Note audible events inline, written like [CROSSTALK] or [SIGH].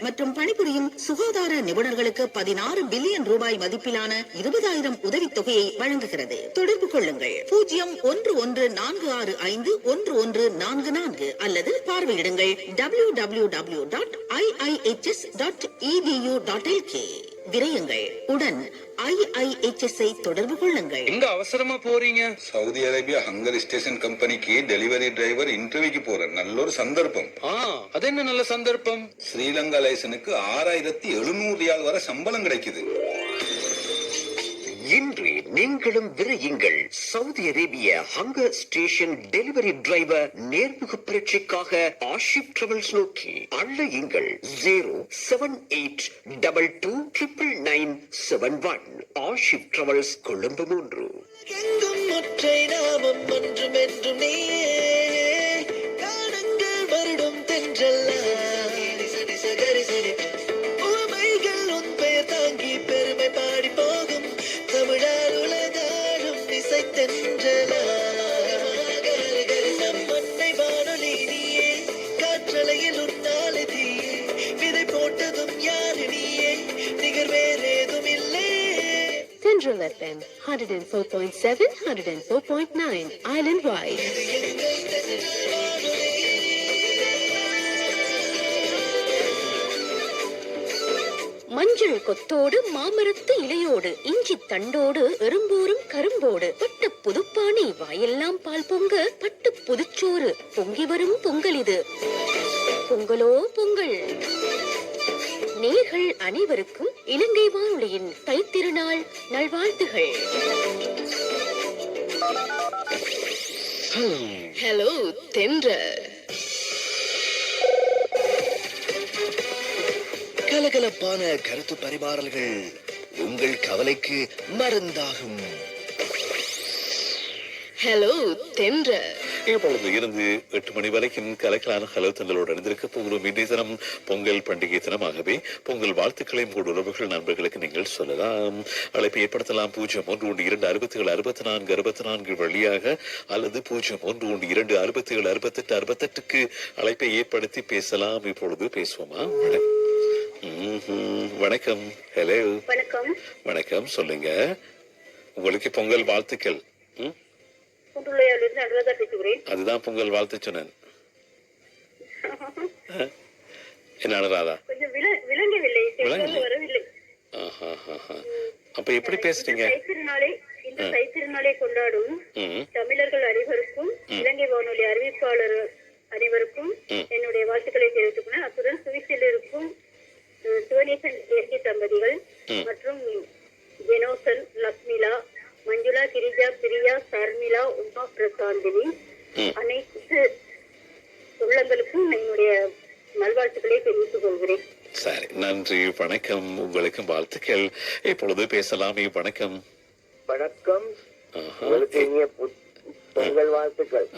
மற்றும் பணிபுரியும் சுகாதார நிபுணர்களுக்கு பதினாறு பில்லியன் ரூபாய் மதிப்பிலான இருபதாயிரம் உதவித்தொகையை வழங்குகிறது. தொடர்பு கொள்ளுங்கள். பூஜ்ஜியம் ஒன்று ஒன்று நான்கு ஆறு ஐந்து ஒன்று ஒன்று நான்கு நான்கு அல்லது பார்வையிடுங்கள். W W W dot IIHS dot edu dot LK விரையுங்கள். உடன் ஐஐஹெச்எஸ் ஐ தொடர்பு கொள்ளுங்கள். எங்க அவசரமா போறீங்க? சவுதி அரேபியா ஹங்கர் ஸ்டேஷன் கம்பெனிக்கு டெலிவரி டிரைவர் இன்டர்வியூக்கு போறேன் நல்ல ஒரு சந்தர்ப்பம். ஆ அது என்ன நல்ல சந்தர்ப்பம்? ஸ்ரீலங்கா லைசனுக்கு ஆறாயிரத்தி எழுநூறு ரியால் வரை சம்பளம் கிடைக்குது. இன்று நீங்களும் விரையுங்கள். சவுதி அரேபிய ஹங்கர் ஸ்டேஷன் டெலிவரி டிரைவர் நேர்முக பரீட்சைக்காக ஆஷிப் டிராவல்ஸ் நோக்கி அழையுங்கள். Zero seven eight double two triple nine seven one. Ashif travels Colombo மூன்று. Central FM 104.7, 104.9, island wide. மஞ்சள் கொத்தோடு மாமரத்து இலையோடு இஞ்சி தண்டோடு எறும்பூரும் கரும்போடு பட்டு புதுப்பானை வாயெல்லாம் பால் பொங்க பட்டு புதுச்சோறு பொங்கி வரும் பொங்கல் இது பொங்கலோ பொங்கல் நேர்கள் அனைவருக்கும் இலங்கை வானொலியின் தைத்திருநாள் நல்வாழ்த்துகள். ஹலோ தென்ற. கலகலப்பான கருத்து பரிமாறல்கள் உங்கள் கவலைக்கு மருந்தாகும். ஹலோ தென்ற. இப்பொழுது இருந்து எட்டு மணி வரைக்கும் கலக்கலான ஹலோ தங்களோடு இணைந்திருக்க போகிறோம். இன்றைய தினம் பொங்கல் பண்டிகை தினமாகவே பொங்கல் வாழ்த்துக்களை உங்கள் உறவுகள் நண்பர்களுக்கு நீங்கள் சொல்லலாம். அழைப்பை ஏற்படுத்தலாம். பூஜ்ஜியம் ஒன்று ஒன்று இரண்டு அறுபத்தி ஏழு அறுபத்தி நான்கு அறுபத்தி நான்கு வழியாக அல்லது பூஜ்ஜியம் ஒன்று ஒன்று இரண்டு அறுபத்தி ஏழு அறுபத்தெட்டு அறுபத்தெட்டுக்கு அழைப்பை ஏற்படுத்தி பேசலாம். இப்பொழுது பேசுவோமா. வணக்கம். ஹலோ வணக்கம். வணக்கம். சொல்லுங்க. உங்களுக்கு பொங்கல் வாழ்த்துக்கள். அனுராதா பேசுகிறேன். அதுதான் பொங்கல் வாழ்த்து சொன்னேன். [LAUGHS] என்ன கொஞ்சம் விளங்கவில்லை. வரவில்லை. அப்ப எப்படி பேசுறீங்க? இந்த தைத்திருநாளை கொண்டாடும் தமிழர்கள் அனைவருக்கும் இலங்கை வானொலி அறிவிப்பாளர் அனைவருக்கும். என்னுடைய வாழ்த்துக்களை கிரிஜா பிரியா சர்மிளா உமா பிரசாந்தினி. அனைத்து உள்ளங்களுக்கும் என்னுடைய நல்வாழ்த்துக்களை தெரிவித்துக் கொள்கிறேன். சரி நன்றி வணக்கம். உங்களுக்கும் வாழ்த்துக்கள். இப்பொழுது பேசலாமே வணக்கம். வணக்கம். உங்களுக்கு பொங்கல் வாழ்த்துக்கள்.